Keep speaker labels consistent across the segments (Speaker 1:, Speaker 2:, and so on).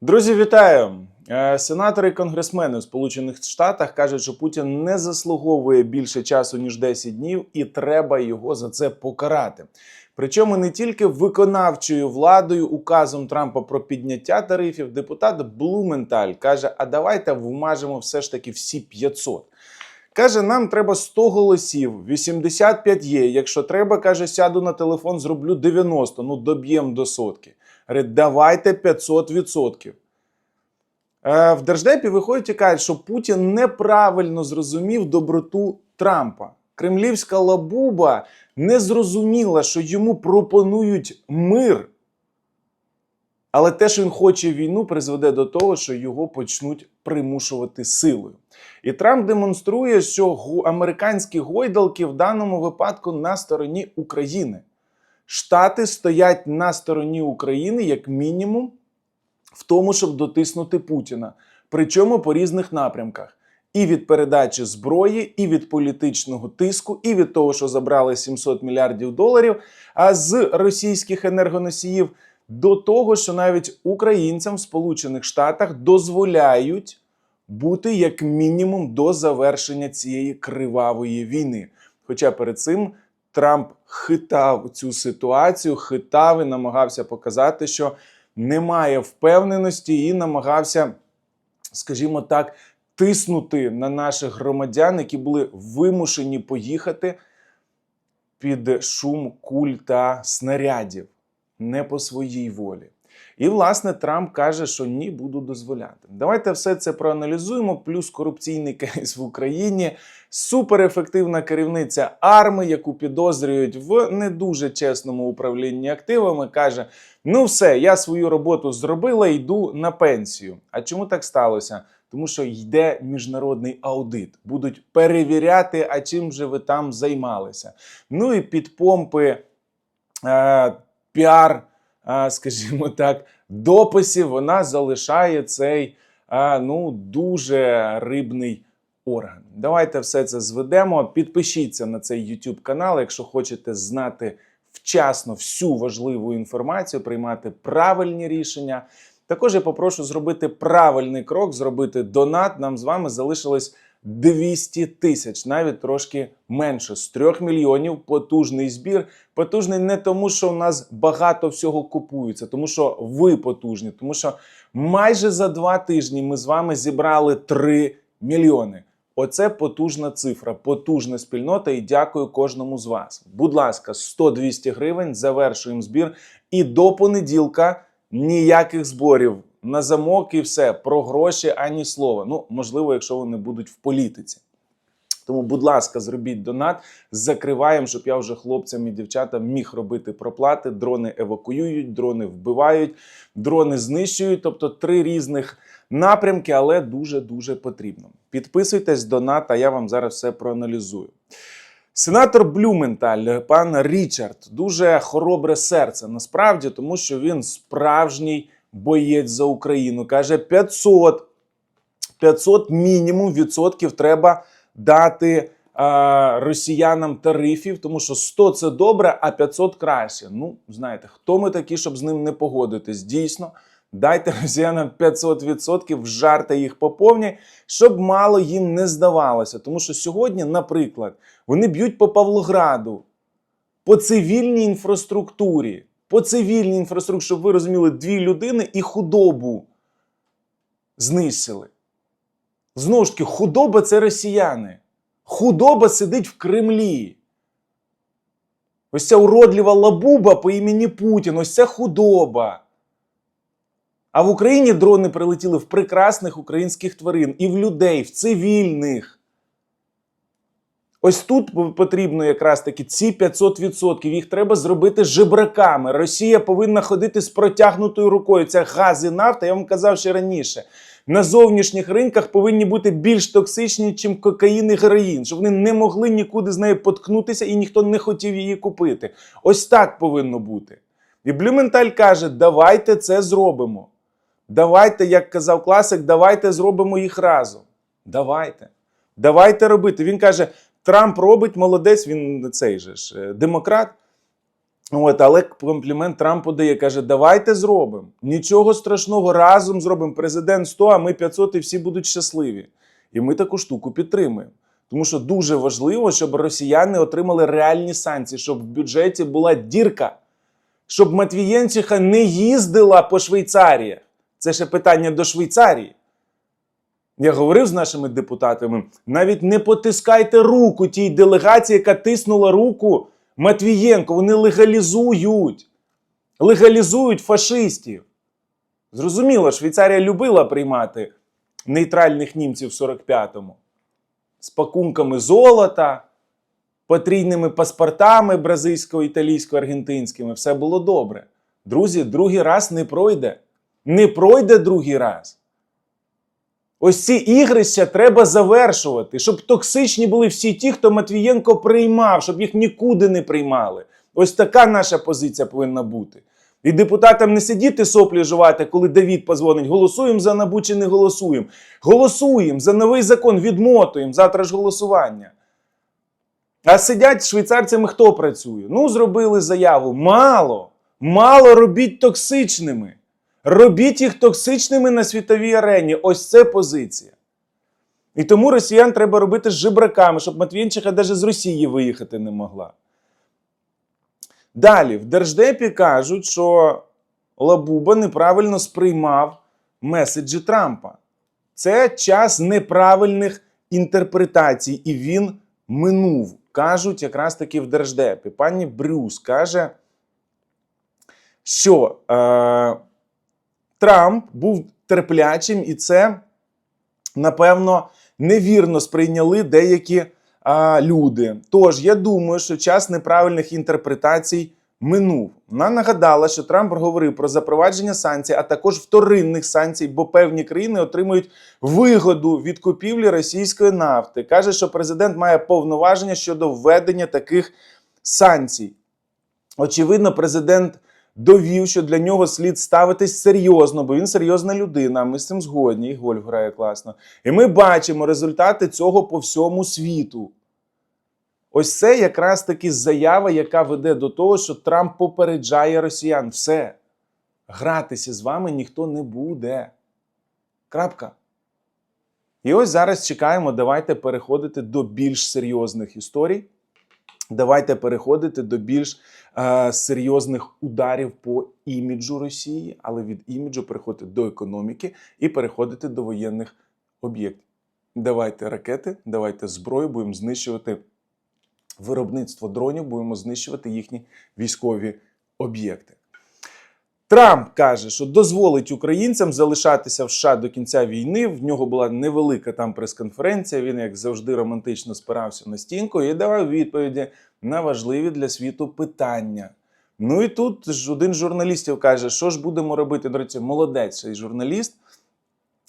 Speaker 1: Друзі, вітаю! Е, Сенатори і конгресмени в Сполучених Штатах кажуть, що Путін не заслуговує більше часу ніж 10 днів, і треба його за це покарати. Причому не тільки виконавчою владою, указом Трампа про підняття тарифів, депутат Блументаль каже: а давайте вмажемо все ж таки всі 500. Каже, нам треба 100 голосів, 85 є. Якщо треба, каже, сяду на телефон, зроблю 90, ну доб'єм до сотки. Говорить, давайте 500%. Е, В Держдепі виходять і кажуть, що Путін неправильно зрозумів доброту Трампа. Кремлівська лабуба не зрозуміла, що йому пропонують мир. Але те, що він хоче війну, призведе до того, що його почнуть примушувати силою. І Трамп демонструє, що американські гойдалки в даному випадку на стороні України. Штати стоять на стороні України як мінімум в тому, щоб дотиснути Путіна. Причому по різних напрямках. І від передачі зброї, і від політичного тиску, і від того, що забрали 700 мільярдів доларів а з російських енергоносіїв, до того, що навіть українцям в Сполучених Штатах дозволяють бути як мінімум до завершення цієї кривавої війни. Хоча перед цим Трамп хитав цю ситуацію, хитав і намагався показати, що немає впевненості, і намагався, скажімо так, тиснути на наших громадян, які були вимушені поїхати під шум куль та снарядів не по своїй волі. І, власне, Трамп каже, що ні, буду дозволяти. Давайте все це проаналізуємо. Плюс корупційний кейс в Україні, суперефективна керівниця арми, яку підозрюють в не дуже чесному управлінні активами, каже: Ну, все, я свою роботу зробила, йду на пенсію. А чому так сталося? Тому що йде міжнародний аудит, будуть перевіряти, а чим же ви там займалися. Ну і під помпи е, піар, скажімо так, дописів вона залишає цей ну, дуже рибний орган. Давайте все це зведемо. Підпишіться на цей YouTube канал, якщо хочете знати вчасно всю важливу інформацію, приймати правильні рішення. Також я попрошу зробити правильний крок, зробити донат. Нам з вами залишилось 200 тисяч, навіть трошки менше з 3 мільйонів. Потужний збір. Потужний не тому, що у нас багато всього купується, тому що ви потужні, тому що майже за два тижні ми з вами зібрали 3 мільйони. Оце потужна цифра, потужна спільнота. І дякую кожному з вас. Будь ласка, 100-200 гривень. Завершуємо збір. І до понеділка ніяких зборів на замок і все про гроші ані слова. Ну, можливо, якщо вони будуть в політиці. Тому, будь ласка, зробіть донат, закриваємо, щоб я вже хлопцям і дівчатам міг робити проплати. Дрони евакуюють, дрони вбивають, дрони знищують. Тобто три різних напрямки, але дуже дуже потрібно. Підписуйтесь, донат, а я вам зараз все проаналізую. Сенатор Блюменталь, пан Річард, дуже хоробре серце насправді, тому що він справжній боєць за Україну. Каже, 500, 500 мінімум відсотків треба дати росіянам тарифів, тому що 100 це добре, а 500 краще. Ну, знаєте, хто ми такі, щоб з ним не погодитись? Дійсно, дайте росіянам 500%, вжарте їх по щоб мало їм не здавалося. Тому що сьогодні, наприклад, вони б'ють по Павлограду, по цивільній інфраструктурі. По цивільній інфраструктурі, щоб ви розуміли, дві людини і худобу знищили. Знову ж таки, худоба це росіяни. Худоба сидить в Кремлі. Ось ця уродлива лабуба по імені Путін, ось це худоба. А в Україні дрони прилетіли в прекрасних українських тварин і в людей, в цивільних. Ось тут потрібно якраз таки ці 500%. Їх треба зробити жебраками. Росія повинна ходити з протягнутою рукою. Це газ і нафта, я вам казав ще раніше. На зовнішніх ринках повинні бути більш токсичні, ніж кокаїн і героїн, щоб вони не могли нікуди з нею поткнутися і ніхто не хотів її купити. Ось так повинно бути. І Блюменталь каже: давайте це зробимо. Давайте, як казав класик, давайте зробимо їх разом. Давайте. Давайте робити. Він каже: Трамп робить молодець, він цей же ж е, демократ. От, але комплімент Трампу дає, каже, давайте зробимо. Нічого страшного, разом зробимо. Президент 100, а ми 500 і всі будуть щасливі. І ми таку штуку підтримуємо. Тому що дуже важливо, щоб росіяни отримали реальні санкції, щоб в бюджеті була дірка, щоб Матвієнчиха не їздила по Швейцаріях. Це ще питання до Швейцарії. Я говорив з нашими депутатами: навіть не потискайте руку тій делегації, яка тиснула руку Матвієнко. Вони легалізують. Легалізують фашистів. Зрозуміло, Швейцарія любила приймати нейтральних німців в 45-му з пакунками золота, потрійними паспортами бразильсько-італійсько-аргентинськими. Все було добре. Друзі, другий раз не пройде. Не пройде другий раз. Ось ці ігрища треба завершувати, щоб токсичні були всі ті, хто Матвієнко приймав, щоб їх нікуди не приймали. Ось така наша позиція повинна бути. І депутатам не сидіти соплі жувати, коли Давід позвонить, голосуємо за набу чи не голосуємо. Голосуємо за новий закон, відмотуємо. Завтра ж голосування. А сидять швейцарцями хто працює? Ну, зробили заяву. Мало. Мало робіть токсичними. Робіть їх токсичними на світовій арені. Ось це позиція. І тому росіян треба робити з жебраками, щоб Матвієнчиха навіть з Росії виїхати не могла. Далі, в Держдепі кажуть, що Лабуба неправильно сприймав меседжі Трампа. Це час неправильних інтерпретацій, і він минув. Кажуть якраз таки в Держдепі. Пані Брюс каже, що е, Трамп був терплячим, і це, напевно, невірно сприйняли деякі а, люди. Тож, я думаю, що час неправильних інтерпретацій минув. Вона нагадала, що Трамп говорив про запровадження санкцій, а також вторинних санкцій, бо певні країни отримують вигоду від купівлі російської нафти. Каже, що президент має повноваження щодо введення таких санкцій. Очевидно, президент довів, що для нього слід ставитись серйозно, бо він серйозна людина. Ми з цим згодні, і гольф грає класно. І ми бачимо результати цього по всьому світу. Ось це якраз таки заява, яка веде до того, що Трамп попереджає росіян. Все. Гратися з вами ніхто не буде. Крапка. І ось зараз чекаємо. Давайте переходити до більш серйозних історій. Давайте переходити до більш е, серйозних ударів по іміджу Росії, але від іміджу переходити до економіки і переходити до воєнних об'єктів. Давайте ракети, давайте зброю, будемо знищувати виробництво дронів, будемо знищувати їхні військові об'єкти. Трамп каже, що дозволить українцям залишатися в США до кінця війни. В нього була невелика там прес-конференція. Він, як завжди, романтично спирався на стінку і давав відповіді на важливі для світу питання. Ну і тут ж один з журналістів каже, що ж будемо робити. До речі, молодець цей журналіст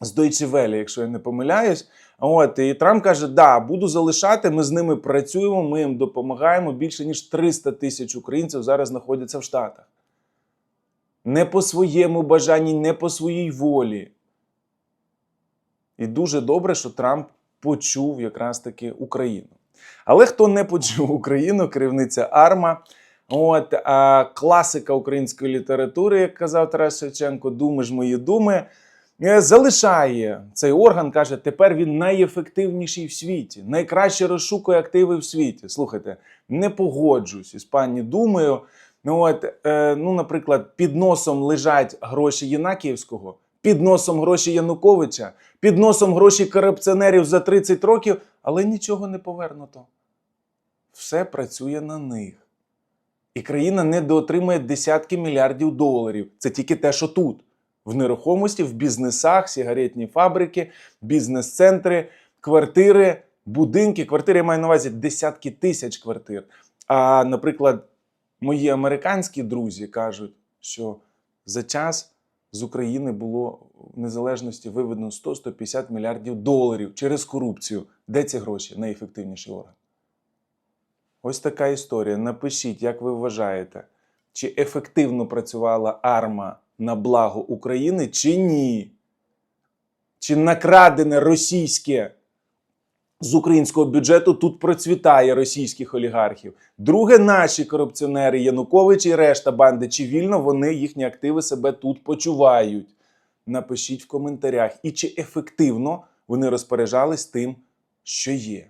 Speaker 1: з Deutsche Welle, якщо я не помиляюсь. От і Трамп каже: да, буду залишати. Ми з ними працюємо, ми їм допомагаємо. Більше ніж 300 тисяч українців зараз знаходяться в Штатах не по своєму бажанні, не по своїй волі. І дуже добре, що Трамп почув якраз таки Україну. Але хто не почув Україну, керівниця Арма, от а, класика української літератури, як казав Тарас Шевченко, думи ж мої думи, е, залишає цей орган, каже, тепер він найефективніший в світі, найкраще розшукує активи в світі. Слухайте, не погоджуюсь із пані Думою. Ну, от, е, ну, наприклад, під носом лежать гроші Єнакіївського, під носом гроші Януковича, під носом гроші корупціонерів за 30 років, але нічого не повернуто. Все працює на них. І країна недоотримує десятки мільярдів доларів. Це тільки те, що тут. В нерухомості, в бізнесах, сігаретні фабрики, бізнес-центри, квартири, будинки. Квартири я маю на увазі десятки тисяч квартир. А, наприклад, Мої американські друзі кажуть, що за час з України було в незалежності виведено 100-150 мільярдів доларів через корупцію. Де ці гроші? Найефективніший орган. Ось така історія. Напишіть, як ви вважаєте, чи ефективно працювала арма на благо України, чи ні? Чи накрадене російське з українського бюджету тут процвітає російських олігархів. Друге, наші корупціонери Янукович і решта банди, чи вільно вони їхні активи себе тут почувають. Напишіть в коментарях, і чи ефективно вони розпоряджались тим, що є.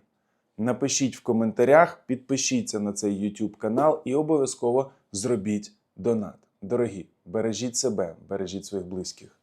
Speaker 1: Напишіть в коментарях, підпишіться на цей YouTube канал і обов'язково зробіть донат. Дорогі, бережіть себе, бережіть своїх близьких.